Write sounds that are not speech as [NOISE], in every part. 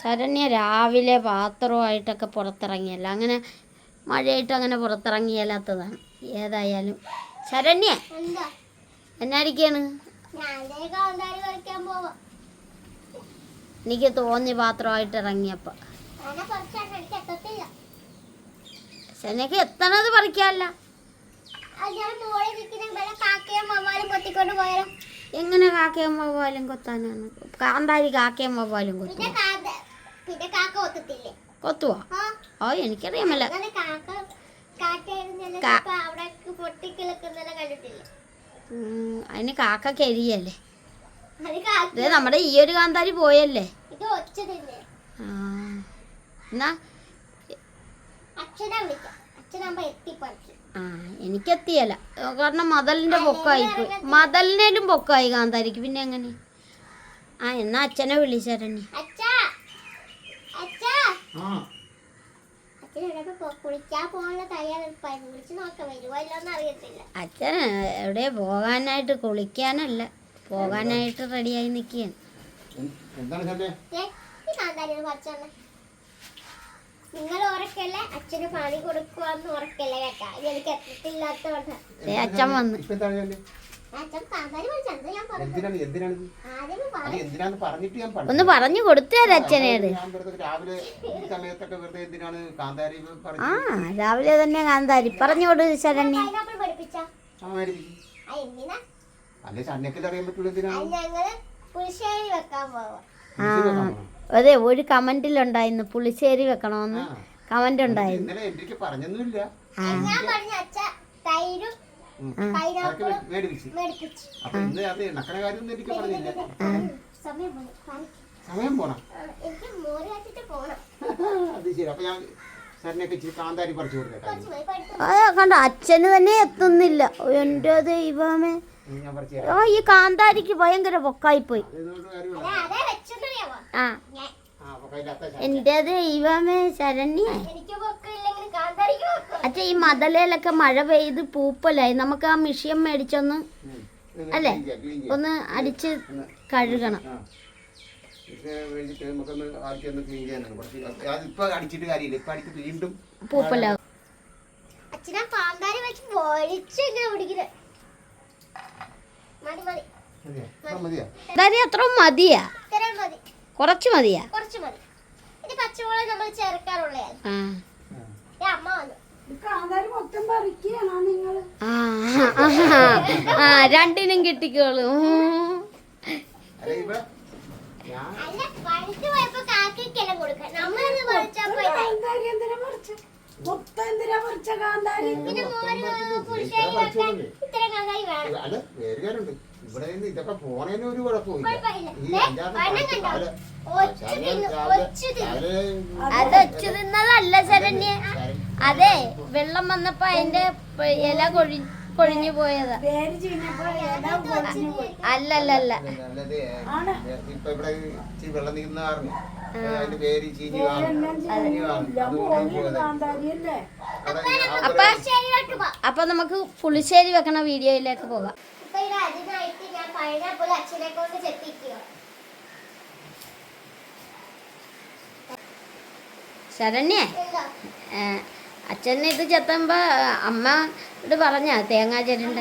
ശരണ്യ രാവിലെ പാത്രമായിട്ടൊക്കെ പുറത്തിറങ്ങിയല്ല. അങ്ങനെ മഴയായിട്ട് അങ്ങനെ പുറത്തിറങ്ങിയല്ലാത്തതാണ്. ഏതായാലും. ശരണ്യ എന്നായിരിക്കാണ് എനിക്ക് തോന്നി പാത്രമായിട്ട് ഇറങ്ങിയപ്പോ. ശരണ്യക്ക് എത്തണത് പറിക്കാല്ല. എങ്ങനെ കാക്കയും പോവാലും കൊത്താനാണ്? കാന്താരി കാക്കയും പോവാലും കൊത്തുക പിന്നെ കാക്ക കൊത്തത്തില്ലേ? കൊത്തുവോ? ഓ എനിക്കറിയാമല്ല. അതിന് കാക്ക കരിയല്ലേ? ഇത് നമ്മുടെ ഈ ഒരു കാന്താരി പോയല്ലേ? എന്നാ? ആ എനിക്കെത്തിയല്ല. കാരണം മതലിന്റെ പൊക്കായി മതലിനേലും പൊക്കായി കാന്താരിക്ക്. പിന്നെ എങ്ങനെ? ആ എന്നാ അച്ഛനെ വിളിച്ചരണ്ണി അച്ഛാ അച്ഛാ ആ അച്ഛൻ എവിടെ പോ കുളിക്കാൻ പോകാനുള്ള തയ്യാറെടുപ്പായിരുന്നു വിളിച്ച് നോക്കാം വരുമോ ഇല്ലോന്ന് അറിയത്തില്ല അച്ഛൻ എവിടെ പോകാനായിട്ട്? കുളിക്കാനല്ല. പോകാനായിട്ട് റെഡിയായി നിൽക്കുകയാണ് എന്താണ് ശല്യം ഈ കാന്താരി ഒന്ന് നിങ്ങൾ ഉറക്കല്ലേ? അച്ഛന് പണി കൊടുക്കുവാന്ന് ഉറക്കല്ലേ കേട്ടാ. എനിക്ക് എത്തില്ലാത്തോണ്ട് ദേ അച്ഛൻ വന്ന്. ഇപ്പൊ എന്താണ് ശല്യം അച്ഛൻ കാന്താരി പറിച്ചത് ഞാൻ പറഞ്ഞു എന്തിനാണ് എന്തിനാണ് ഇത്? പറഞ്ഞു എന്തിനാന്ന് പറഞ്ഞിട്ട് ഞാൻ പറഞ്ഞു. ഒന്ന് പറഞ്ഞു കൊടുത്തേര അച്ഛനേട്. ഞാൻ വെറുതെ രാവിലെ തന്നെ സമയത്തൊക്കെ വെറുതെ എന്തിനാണ് കാന്താരി ആ പറഞ്ഞു രാവിലെ തന്നെ കാന്താരി. പറഞ്ഞോട് ശരണ്യ. ആ അത് ആ ഒരു കമന്റിലുണ്ടായിരുന്നു പുളിശ്ശേരി വെക്കണോന്ന്. ആ. കമന്റ് ഉണ്ടായിരുന്നു. എനിക്ക് മേടിപ്പിച്ച്. അപ്പൊ ഇന്ന് അത് നക്കണ പറഞ്ഞില്ല. സമയം പോണം? [LAUGHS] അത് ശരി. അപ്പൊ ഞാൻ കണ്ട? അച്ഛന് തന്നെ എത്തുന്നില്ല. എന്റെ ദൈവമേ. ആ ഈ കാന്താരിക്ക് ഭയങ്കര പൊക്കായി പോയി ആ. എന്റെ ദൈവമേ ശരണ്യ എനിക്ക് പൊക്കില്ലെങ്കിൽ കാന്താരിക്ക് പൊക്കും അച്ഛ ഈ മതലയിലൊക്കെ മഴ പെയ്ത് പൂപ്പലായി നമുക്ക് ആ മിഷ്യൻ മേടിച്ചൊന്ന് അല്ലേ? ഒന്ന് അടിച്ച് കഴുകണം. പൂപ്പലാവും അച്ഛനാ വെച്ച് പിടിക്കുന്നത് അത്ര മതിയാ. കുറച്ച് മതിയാ. കുറച്ച് മതി. ഇത് പച്ചമുളക് നമ്മൾ ചേർക്കാറുള്ളതാണ്. അമ്മ വന്നു. ആ ആ, ആ രണ്ടിനും കിട്ടിക്കോളൂ. അതൊച്ചു ഇവിടെ നിന്ന് ഇതൊക്കെ പോണേന് ഒരു കുഴപ്പമില്ല. ഈ അഞ്ചാറ്. രാവിലെ തിന്നതല്ല ശരണ്യ അതെ വെള്ളം വന്നപ്പോ അതിന്റെ ഇല കൊഴി കൊഴിഞ്ഞു പോയതാ. അല്ലല്ലല്ല. ഇപ്പൊ ഇവിടെ ഇച്ചിരി വെള്ളം നിൽക്കുന്ന കാരണം അതിന്റെ പേര് ചീഞ്ഞ് അപ്പൊ അപ്പൊ നമുക്ക് പുളിശ്ശേരി വെക്കണ വീഡിയോയിലേക്ക് പോകാം. അച്ഛനെ കൊണ്ട് ശരണ്യേ? അച്ഛന് ഇത് ചെത്തുമ്പോ അമ്മ ഇത് പറഞ്ഞ തേങ്ങാ ചെരണ്ട?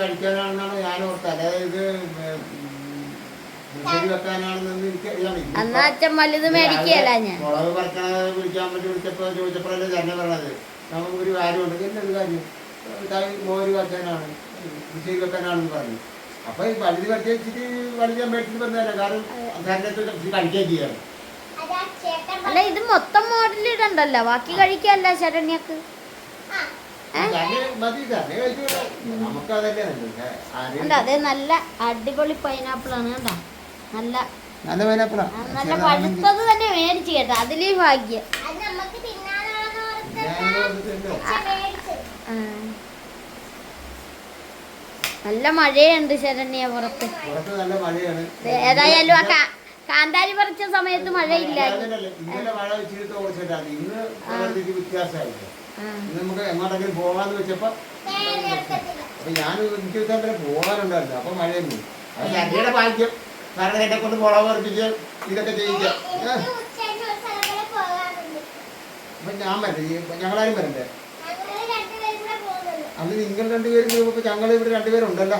കഴിക്കാനാണെന്നാണ് ഞാൻ ഓർത്തത്. അതായത് ഇത് എന്നാ അച്ഛൻ വലുത് മേടിക്കല ഞാൻ? മുളക് വിളിക്കാൻ പറ്റി വിളിച്ചപ്പോ ചോദിച്ചപ്പോഴല്ലേ ശരണ പറഞ്ഞത്. നമുക്ക് ഒരു ഉണ്ടെങ്കിൽ എന്തൊരു കാര്യം മോര് കച്ചാനാണ് കൃഷി വെക്കാനാണെന്ന് പറഞ്ഞു. അപ്പൊ ഈ വലുത് വെച്ച് വെച്ചിട്ട് വലുത് മേടിച്ചിട്ട് വന്നതല്ല കാരണം ശരണത്ത് കഴിക്കുകയും ചെയ്യാണ്. അല്ല ഇത് മൊത്തം മോഡലിടണ്ടല്ലോ ബാക്കി കഴിക്കല്ല ശരണ്യക്ക്. അതെ നല്ല അടിപൊളി പൈനാപ്പിൾ ആണ് കേട്ടോ നല്ല നല്ല പൈനാപ്പിളാ ആ, നല്ല പഴുത്തത് തന്നെ മേടിച്ചു കേട്ടോ. അതിലേ ഭാഗ്യം. നല്ല മഴയുണ്ട് ശരണ്യ പുറത്ത്. നല്ല മഴയാണ്. ഏതായാലും ആ കാന്താരി പറിച്ച സമയത്ത് മഴയില്ല ഇന്നലെ മഴ ഇച്ചിരി തോർച്ചിട്ടാണ് ഇന്ന് പ്രകൃതിക്ക് നമുക്ക് എങ്ങോട്ടെങ്കിലും പോകാന്ന് വെച്ചപ്പോ നേരെടുക്കത്തില്ല അപ്പൊ ഞാൻ എനിക്ക് തന്നെ പോകാനുണ്ടായിരുന്നു. അപ്പൊ മഴയൊന്നും അത് ഞങ്ങളുടെ ഭാഗ്യം. കാരണം എന്നെ കൊണ്ട് പറിപ്പിച്ച് ഇതൊക്കെ ചെയ്യിക്കാം ഏ, എനിക്ക് ഉച്ചയ്ക്ക് ഒരു സ്ഥലം വരെ പോകാറുണ്ട് അപ്പൊ ഞാൻ വരണ്ടേ ഞങ്ങളാരും വരണ്ടേ? അന്ന് നിങ്ങൾ രണ്ടുപേരും ഇപ്പൊ ഞങ്ങൾ ഇവിടെ രണ്ടുപേരുണ്ടല്ലോ.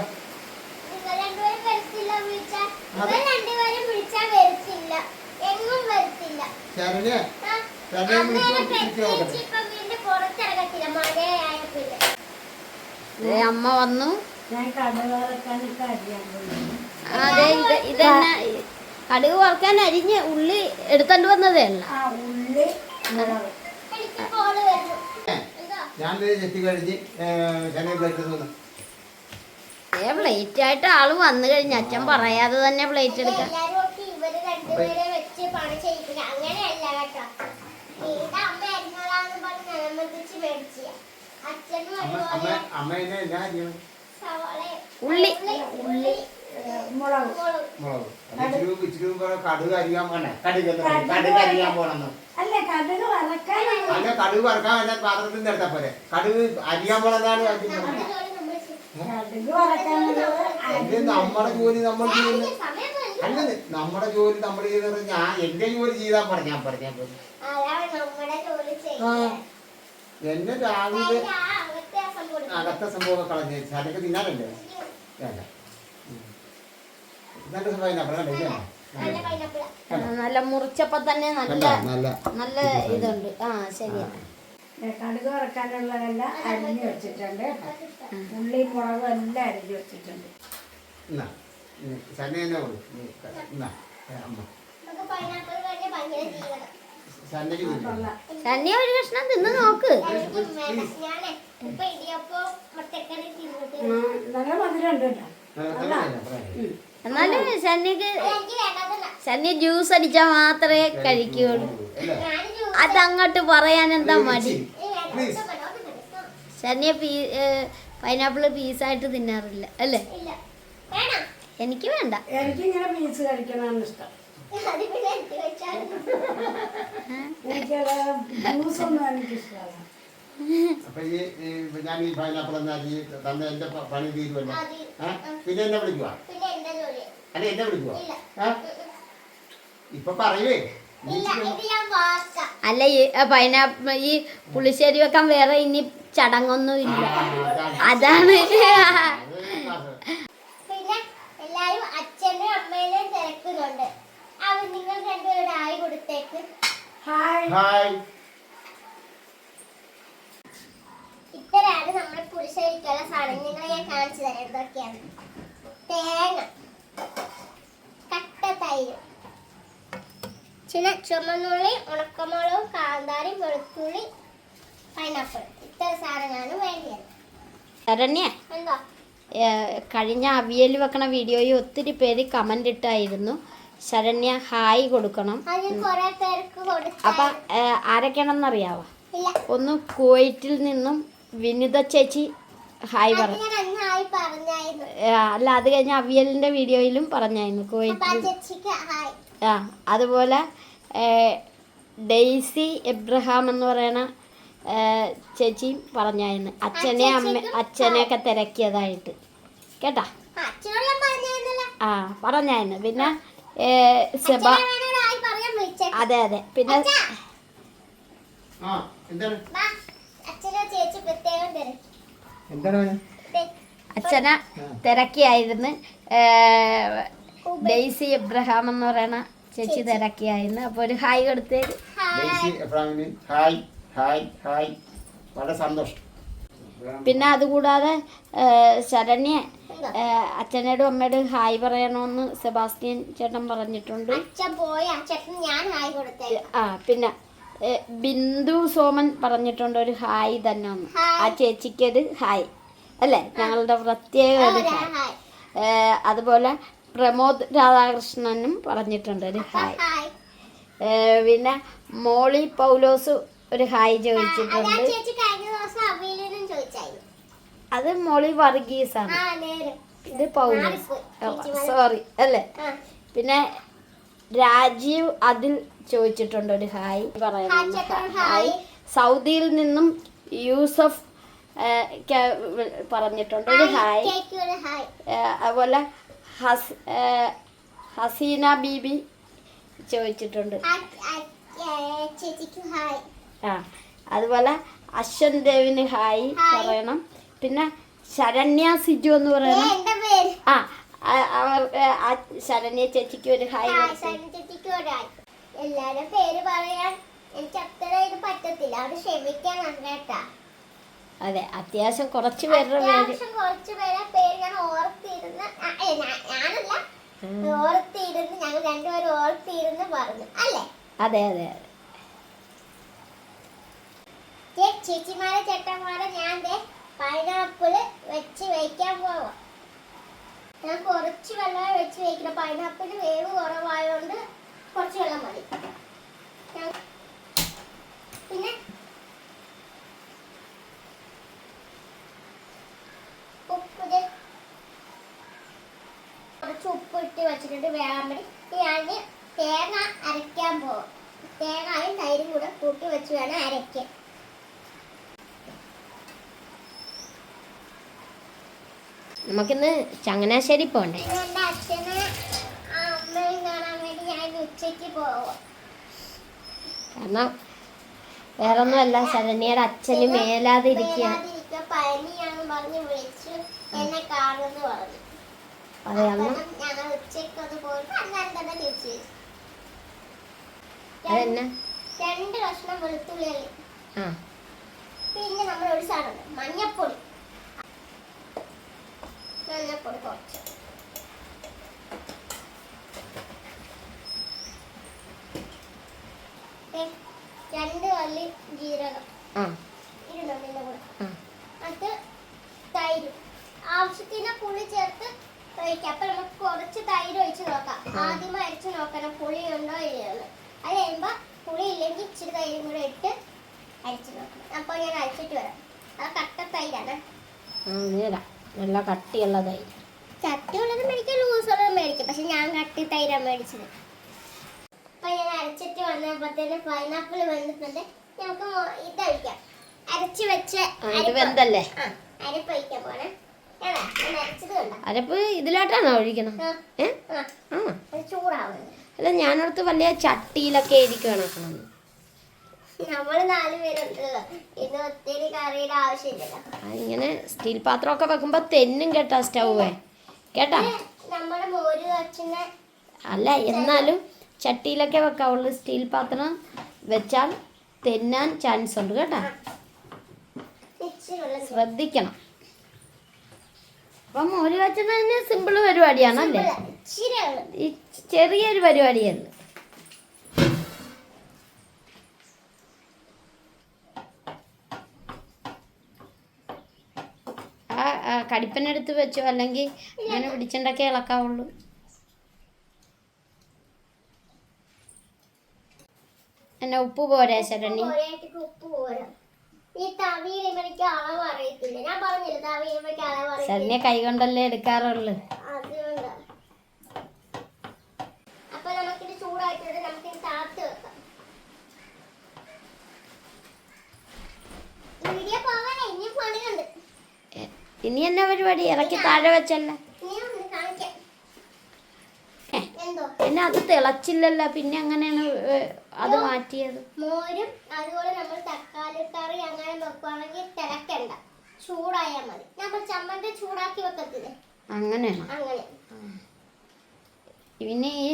ശരണ്യ അമ്മ വന്നു. അതെ ഇത് ഇതന്നെ? കടുക് വളർക്കാൻ അരിഞ്ഞ് ഉള്ളി എടുത്തോണ്ട് വന്നതേ അല്ല? ആ ഉള്ളി ഞാൻ ചെത്തി കഴിഞ്ഞ് പ്ലേറ്റ് തന്നു ഏ പ്ലേറ്റ് ആയിട്ട് ആൾ വന്നു കഴിഞ്ഞ. അച്ഛൻ പറയാതെ തന്നെ പ്ലേറ്റ് എടുക്കാം ഉള്ളി. ഉള്ളി മുളക്. മുളക്. ഇച്ചിരി ഇച്ചിരി കടുക് അരിയാൻ പോണേ. കടുക്. കടുക് അരിയാൻ പോണെന്ന്. അല്ല കടുക് അല്ല കടുക് വറക്കാൻ എന്നെ പാത്രത്തിൽ പോരെ. കടുക് അരിയാൻ പോണെന്നാണ്. നമ്മുടെ ജോലി നമ്മൾ ചെയ്യും. കടുക് നമ്മുടെ ജോലി നമ്മൾ ചെയ്യുന്നത് എനിക്ക് സമയം വന്നു. നമ്മുടെ ജോലി നമ്മൾ ചെയ്യുന്നത് ഞാൻ എന്റെ ജോലി ചെയ്താൽ പറഞ്ഞാ ഞാൻ പോലെ ആ. എന്നെ രാവിലെ അകത്തെ സംഭവം കളഞ്ഞു അതൊക്കെ തിന്നാനല്ലേ? വേണ്ട. നല്ല മുറിച്ചപ്പോ തന്നെ നല്ല? നല്ല നല്ല ഇതുണ്ട്. ആ ശരിയാണ് കടുക് വറക്കാനുള്ളതെല്ലാം അരിഞ്ഞു വെച്ചിട്ടുണ്ട്. ഉള്ളി മുളകും എല്ലാം അരിഞ്ഞു വെച്ചിട്ടുണ്ട്. സന്നി ഒരു കഷ്ണം തിന്ന് നോക്ക്. നല്ല മധുരം ഉണ്ട് കേട്ടോ. എന്നാലും സന്നിക്ക് സന്നി ജ്യൂസ് അടിച്ചാൽ മാത്രമേ കഴിക്കുകയുള്ളൂ അതങ്ങോട്ട് പറയാൻ എന്താ മടി? സന്നിയെ ശനിയെ പീ പൈനാപ്പിൾ പീസായിട്ട് തിന്നാറില്ല അല്ലേ? ഇല്ല. വേണം? എനിക്ക് വേണ്ട. പീസ് കഴിക്കണമെന്ന് ഇഷ്ടം. എനിക്ക് അപ്പൊ ഈ ഈ ഞാൻ ഈ പൈനാപ്പിൾ തന്നെ എന്റെ പണി തീരുമല്ലോ പിന്നെ എന്നെ വിളിക്കുവാ? അല്ല എന്നെ വിളിക്കുവോ? ഇപ്പൊ പറയുവേ ഇല്ല ഇത് ഞാൻ വാക്ക അല്ല ഈ പൈനാപ്പിൾ ഈ പുളിശ്ശേരി വെക്കാൻ വേറെ ഇനി ചടങ്ങൊന്നും ഇല്ല. അതാണ്. പിന്നെ എല്ലാരും അച്ഛനും അമ്മേനെയും തിരക്കുന്നുണ്ട്. അവർ നിങ്ങൾ രണ്ടുപേരുടെ ആയി കൊടുത്തേക്ക്. ഹായ്. ഇത്തരാണ് നമ്മുടെ പുളിശ്ശേരിക്കുള്ള സാധനം നിങ്ങളെ ഞാൻ കാണിച്ചു തരാം. ഇതൊക്കെയാണ്. തേങ്ങ. കട്ട തൈര്. പിന്നെ ചുമന്നുള്ളി ഉണക്കമുളകും കാന്താരി വെളുത്തുള്ളി പൈനാപ്പിൾ. ഇത്ര സാധനങ്ങളാണ് വേണ്ടിയത്. ശരണ്യ എന്താ? കഴിഞ്ഞ അവിയൽ വെക്കണ വീഡിയോയിൽ ഒത്തിരി പേര് കമന്റ് ഇട്ടായിരുന്നു. ശരണ്യ ഹായ് കൊടുക്കണം. അപ്പൊ ആരൊക്കെയാണെന്ന് ഇല്ല. ഒന്ന് കോയിറ്റിൽ നിന്നും വിനിത ചേച്ചി ഹായ് അത് അല്ല അത് കഴിഞ്ഞ അവിയലിന്റെ വീഡിയോയിലും പറഞ്ഞായിരുന്നു അപ്പൊ ആ അതുപോലെ ഡെയ്സി എബ്രഹാം എന്ന് പറയണ ചേച്ചി ചേച്ചിയും പറഞ്ഞായിരുന്നു. അച്ഛനെ അമ്മ അച്ഛനെയൊക്കെ തിരക്കിയതായിട്ട്. കേട്ടാ? ആ, പറഞ്ഞായിരുന്നു. പിന്നെ സെബ അതെ അതെ. പിന്നെ എന്താണ്? അച്ഛനോ തിരക്കിയായിരുന്നു. ഡെയ്സി എബ്രഹാം എന്ന് പറയണ ചേച്ചി തിരക്കിയായിരുന്നു. അപ്പോൾ ഒരു ഹായ് കൊടുത്തേക്ക് ഹായ്. ഡെയ്സി എബ്രാഹിമിന് ഹായ് ഹായ് ഹായ്. വളരെ സന്തോഷം. പിന്നെ അതുകൂടാതെ ശരണ്യ? അച്ഛനോടും അമ്മയോടും ഹായ് പറയണമെന്ന് സെബാസ്റ്റ്യൻ ചേട്ടൻ പറഞ്ഞിട്ടുണ്ട്. കൊടുത്തേ ആ പിന്നെ ബിന്ദു സോമൻ പറഞ്ഞിട്ടുണ്ട് ഒരു ഹായ് തന്നെ ആ ചേച്ചിക്കൊരു ഹായ്. അല്ലേ? ഞങ്ങളുടെ പ്രത്യേക ഒരു ഹായ്. അതുപോലെ പ്രമോദ് രാധാകൃഷ്ണനും പറഞ്ഞിട്ടുണ്ട് ഒരു ഹായ്. പിന്നെ മോളി പൗലോസ് ഒരു ഹായ് ചോദിച്ചിട്ടുണ്ട്. അത് മോളി വർഗീസാണ്. ആ നേരെ ഇത് പൗലോസ്. സോറി അല്ലേ? പിന്നെ രാജീവ് അതിൽ ചോദിച്ചിട്ടുണ്ട് ഒരു ഹായ്. പറയുന്നു ഹായ്. സൗദിയിൽ നിന്നും യൂസഫ് പറഞ്ഞിട്ടുണ്ട്. ഒരു ഹായ് അതുപോലെ ഹസ് ഹസീന ബീബി ചോദിച്ചിട്ടുണ്ട്. ആ- അതുപോലെ അശ്വൻ ദേവിന് ഹായ്. പറയണം. പിന്നെ ശരണ്യ സിജു എന്ന് പറയണം. ആ അവർ ശരണ്യ ചേച്ചിക്ക് ഒരു ഹായ് എല്ലാരും പേര് പറയാൻ എനിക്ക് അത്ര ഇത് പറ്റത്തില്ല. അത് ക്ഷമിക്കാൻ കേട്ടാ അതെ അത്യാവശ്യം കുറച്ച് പേരുടെ പേര്. അത്യാവശ്യം കുറച്ച് പേരെ പേര് ഞാൻ ഓർത്തിരുന്ന് ആ, ഏ, ഞാ- ഞാനല്ല. ഓർത്തിരുന്ന് ഞങ്ങൾ രണ്ടുപേരും ഓർത്തിരുന്ന് പറഞ്ഞു അല്ലേ? അതെ അതെ അതെ. ദേ, ചേച്ചിമാരെ ചേട്ടന്മാരെ ഞാൻ ദേ പൈനാപ്പിൾ വെച്ച് വയ്ക്കാൻ പോവാം. ഞാൻ കുറച്ച് വെള്ളം വെച്ച് വയ്ക്കണം പൈനാപ്പിൾ വേവ് കുറവായതുകൊണ്ട് കുറച്ച് വെള്ളം മതി ഞാൻ- പിന്നെ ഉപ്പ് ദേ കുറച്ച് ഉപ്പ് ഇട്ട് വെച്ചിട്ടുണ്ട് ഇനി ഞാൻ തേങ്ങ അരയ്ക്കാൻ പോകും തേങ്ങയും തൈരും കൂടെ കൂട്ടി വെച്ച് വേണം അരയ്ക്കാൻ. നമുക്കിന്ന് ചങ്ങനാശ്ശേരി പോണ്ടേ? പിന്നെ എന്റെ അച്ഛനെ അമ്മയും കാണാൻ വേണ്ടി ഞാൻ ഉച്ചയ്ക്ക് പോകും കാരണം വേറൊന്നുമല്ല ശരണ്യയുടെ അച്ഛന് മേലാതിരിക്കുക മേലാതിരിക്കുക പനിയാണെന്ന് പറഞ്ഞ് വിളിച്ചു എന്നെ കാണുമെന്ന് പറഞ്ഞു. അന്നേരം അതെന്നെ? രണ്ട് കഷ്ണം വെളുത്തുള്ളി ആ. പിന്നെ നമ്മൾ ഒരു സാധനം മഞ്ഞപ്പൊടി. മഞ്ഞപ്പൊടി കുറച്ച്. രണ്ട് കല്ല് ജീരകം. ഇരുന്നുണ്ടിന്റെ കൂടെ. അത് തൈര്. ആവശ്യത്തിന് പുളി ചേർത്ത് കഴിക്കാം. അപ്പൊ നമുക്ക് കുറച്ച് തൈര് ഒഴിച്ച് നോക്കാം. ആദ്യം അരച്ച് നോക്കണം പുളി ഉണ്ടോ ഇല്ലയോന്ന്. അത് കഴിയുമ്പോ പുളി ഇല്ലെങ്കിൽ ഇച്ചിരി തൈരും കൂടെ ഇട്ട് അരച്ച് നോക്കണം. അപ്പൊ ഞാൻ അരച്ചിട്ട് വരാം. അത് കട്ട തൈരാണ്. നല്ല കട്ടിയുള്ള തൈര്. ചട്ടിയുള്ളത് മേടിക്കാം ലൂസുള്ളത് മേടിക്കാം. പക്ഷെ ഞാൻ കട്ടി തൈരാണ് മേടിച്ചത്. അപ്പൊ ഞാൻ അരച്ചിട്ട് വന്നപ്പോഴത്തേന് പൈനാപ്പിൾ വന്നിട്ടുണ്ട് നമുക്ക് ഇതഴിക്കാം അരച്ച് വെച്ച ആ, ഇത് അരപ്പ് വെന്തല്ലേ? ആ, അരപ്പ് ഒഴിക്കാൻ പോണേ. അരപ്പ് ഇതിലോട്ടാണോ ഒഴിക്കണം? ഏ? അല്ല ഞാനടുത്ത് വലിയ ചട്ടിയിലൊക്കെ കറിയുടെ ആവശ്യമില്ലല്ലോ. ഇങ്ങനെ സ്റ്റീൽ പാത്രമൊക്കെ വെക്കുമ്പോ തെന്നും കേട്ടാ സ്റ്റൗവേ. കേട്ടാ? അല്ല എന്നാലും ചട്ടിയിലൊക്കെ വെക്കാവുള്ളൂ. സ്റ്റീൽ പാത്രം വെച്ചാൽ തെന്നാൻ ചാൻസ് ഉണ്ട് കേട്ടാ ശ്രദ്ധിക്കണം. അപ്പം കാച്ചുന്ന തന്നെ സിമ്പിൾ ഇച്ചിരി വെള്ളം ഈ ചെറിയൊരു പരിപാടിയാണ്. ആ, കടിപ്പനെടുത്ത് വെച്ചോ? അല്ലെങ്കിൽ അങ്ങനെ പിടിച്ചിണ്ടൊക്കെ ഇളക്കാവുള്ളൂ. എന്നാ ഉപ്പ് പോരാ ശരണി? ഉപ്പ് പോരാ. ഈ തവിയിൽ എനിക്ക് അളവ് അറിയത്തില്ല. ഞാൻ പറഞ്ഞില്ല അളവ് അറിയത്തില്ല. കൈ കൊണ്ടല്ലേ എടുക്കാറുള്ളു. അതുകൊണ്ട്. അപ്പൊ നമുക്കിത് ചൂടായിട്ടുണ്ട് താത്ത് വെക്കാം. വീഡിയോ ഇനി പണിയുണ്ട്. ഇനി എന്നാ പരിപാടി? ഇറക്കി താഴെ വെച്ചല്ലേ പിന്നെ അത് തിളച്ചില്ലല്ലോ. പിന്നെ അങ്ങനെയാണ് അത് മാറ്റിയത്? മോരും അതുപോലെ നമ്മൾ കറി അങ്ങനെ വെക്കുവാണെങ്കിൽ തിളക്കണ്ട ചൂടായാൽ മതി. നമ്മൾ ചമ്മന്തി ചൂടാക്കി വെക്കത്തില്ലേ? അങ്ങനെ അങ്ങനെ. പിന്നെ ഈ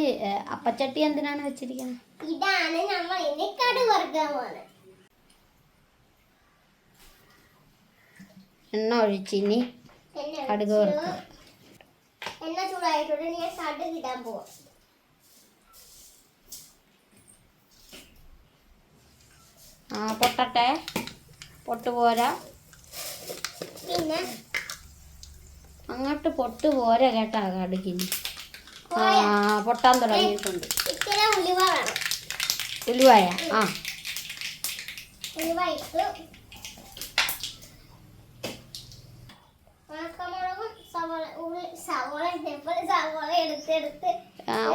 അപ്പച്ചട്ടി എന്തിനാണ് വെച്ചിരിക്കുന്നത്? ഇതാണ് നമ്മൾ ഇനി കടു വറുക്കാൻ പോകുന്നത് എണ്ണ ഒഴിച്ച് ഇനി എണ്ണ കടുക്. വറുക്കാം. എണ്ണ ചൂടായിട്ടുണ്ട്. ഞാൻ കടുക് ഇടാൻ പോവാം. പൊട്ടട്ടെ. പൊട്ട് പോരാ. പിന്നെ? അങ്ങോട്ട് പൊട്ട് പോരാ കേട്ടാ കടുകിന്. ആ പൊട്ടാൻ തുടങ്ങിയിട്ടുണ്ട്. ഉലുവായ? ആ.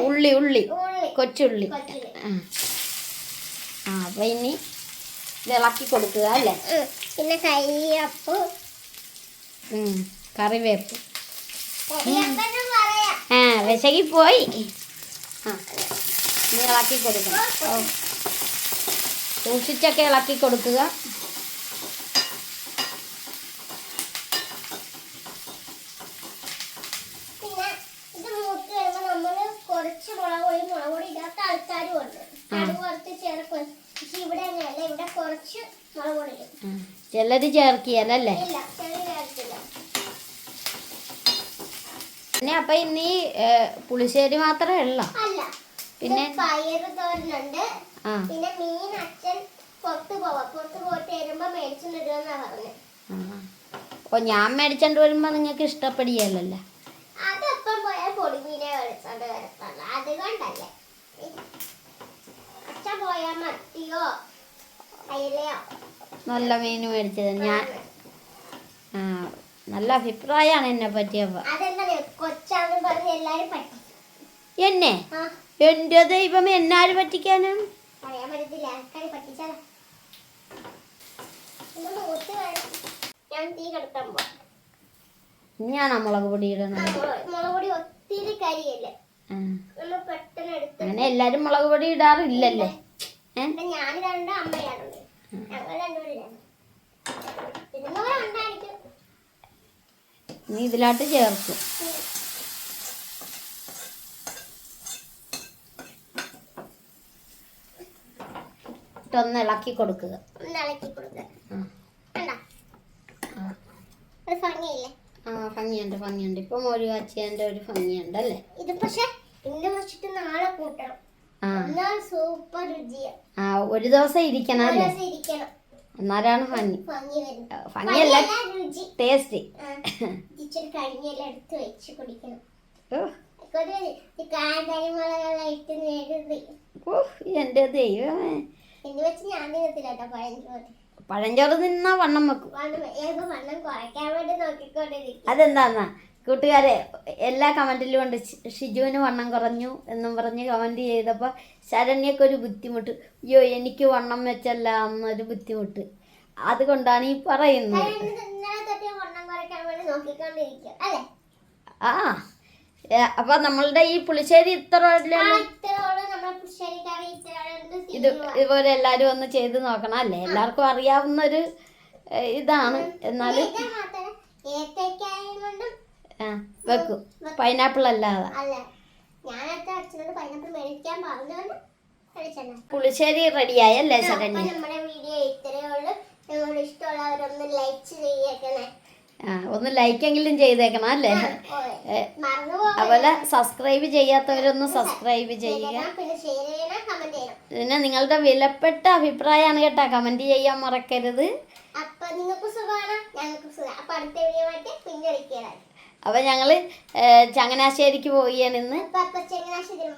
ഉള്ളി ഉള്ളി കൊച്ചുള്ളി. ആ അപ്പൊ ഇനി ഇളക്കി കൊടുക്കുക അല്ലേ. പിന്നെ കരിയപ്പ് ഉം, കറിവേപ്പ്. ആ വിശകി പോയി. ആ ഇളക്കി കൊടുക്കണം. സൂക്ഷിച്ചൊക്കെ ഇളക്കി കൊടുക്കുക പിന്നെ ഇത് മൂത്ത് വരുമ്പോ നമ്മൾ കുറച്ച് മുളക് പൊടി മുളക് പൊടി ഇടാത്ത ആൾക്കാരും ഉണ്ട് കടുക് വറുത്ത് ചേർക്കും പക്ഷെ ഇവിടെ അങ്ങനെയല്ല ഇവിടെ കുറച്ച് മുളക് പൊടി ഇടും ചിലർ ചേർക്കിയാലല്ലേ പിന്നെ അപ്പൊ ഇനി ഈ പുളിശ്ശേരി മാത്രമേ ഉള്ളൂ? പിന്നെ? പിന്നെ പയറ് തോരനുണ്ട്. പിന്നെ മീൻ അച്ഛൻ പുറത്ത് പോവാ. പുറത്ത് പോയിട്ട് വരുമ്പോ മേടിച്ചിട്ടുണ്ടെന്നാ പറഞ്ഞത് ആ. ഓ ഞാൻ മേടിച്ചോണ്ട് വരുമ്പോ നിങ്ങക്ക് ഇഷ്ടപ്പെടിയല്ലോ അതപ്പം പോയാൽ പൊടിമീനെ മേടിച്ചോണ്ട് വരത്തുള്ളൂ. അതുകൊണ്ടല്ലേ. അച്ഛൻ പോയാ മത്തിയോ അയലയോ? നല്ല മീൻ മേടിച്ചത്. ഞാൻ നല്ല അഭിപ്രായമാണ് എന്നെ പറ്റിയപ്പോൾ എന്നെ? എന്റെ എന്റെ ദൈവം എന്നാര് പറ്റിക്കാനും? ഇനിയാണോ മുളക് പൊടി എടുത്ത് അങ്ങനെ എല്ലാരും മുളക് പൊടി ഇടാറില്ലല്ലേ? രണ്ട് അമ്മ നീ ഇതിലോട്ട് ചേർക്കും. ഒന്ന് ഇളക്കി കൊടുക്കുക. ആ. ഭംഗിയുണ്ട് ഭംഗിയുണ്ട്. ഇപ്പം ഒരു ഒരു ഭംഗിയുണ്ട് അല്ലേ? ഇത് പക്ഷെ ഇന്ന് വെച്ചിട്ട് നാളെ കൂട്ടണം. സൂപ്പർ ആ ഒരു ദിവസം ഇരിക്കണം അല്ലേ? എന്നാലാണ് ഭംഗി ഭംഗിയല്ല ടേസ്റ്റ് എന്റെ ദൈവമേ. പഴഞ്ചോറ്. തിന്നാ വണ്ണം വെക്കും. അതെന്താന്നാ? കൂട്ടുകാരെ എല്ലാ കമന്റിലും ഉണ്ട്. ഷിജുവിന് വണ്ണം കുറഞ്ഞു എന്നും പറഞ്ഞ് കമന്റ് ചെയ്തപ്പോൾ ശരണ്യക്ക് ഒരു ബുദ്ധിമുട്ട്. അയ്യോ എനിക്ക് വണ്ണം വെച്ചല്ല എന്നൊരു ബുദ്ധിമുട്ട്. അതുകൊണ്ടാണ് ഈ പറയുന്നത്. ആ അപ്പൊ നമ്മളുടെ ഈ പുളിശ്ശേരി ഇത്ര ഇത് ഇതുപോലെ എല്ലാരും ഒന്ന് ചെയ്ത് നോക്കണം അല്ലേ? എല്ലാവർക്കും അറിയാവുന്ന ഒരു ഇതാണ്. എന്നാലും ഏത്തക്കായ കൊണ്ടും വെക്കും. പൈനാപ്പിൾ അല്ലാതെ. പുളിശ്ശേരി റെഡിയായി അല്ലേ ആ ഒന്ന് ലൈക്കെങ്കിലും ചെയ്തേക്കണം അല്ലേ? അതുപോലെ സബ്സ്ക്രൈബ് ചെയ്യാത്തവരൊന്ന് സബ്സ്ക്രൈബ് ചെയ്യുക. പിന്നെ നിങ്ങളുടെ വിലപ്പെട്ട അഭിപ്രായമാണ് കേട്ടോ. കമന്റ് ചെയ്യാൻ മറക്കരുത്. അപ്പൊ നിങ്ങൾക്ക് സുഖമാണ്? ഞങ്ങൾക്ക് സുഖം. അപ്പൊ അടുത്ത വീഡിയോ ആയിട്ട് പിന്നെ അപ്പോൾ ഞങ്ങൾ ചങ്ങനാശ്ശേരിക്ക് പോയി നിന്ന് അപ്പൊ അപ്പൊ ചങ്ങനാശ്ശേരി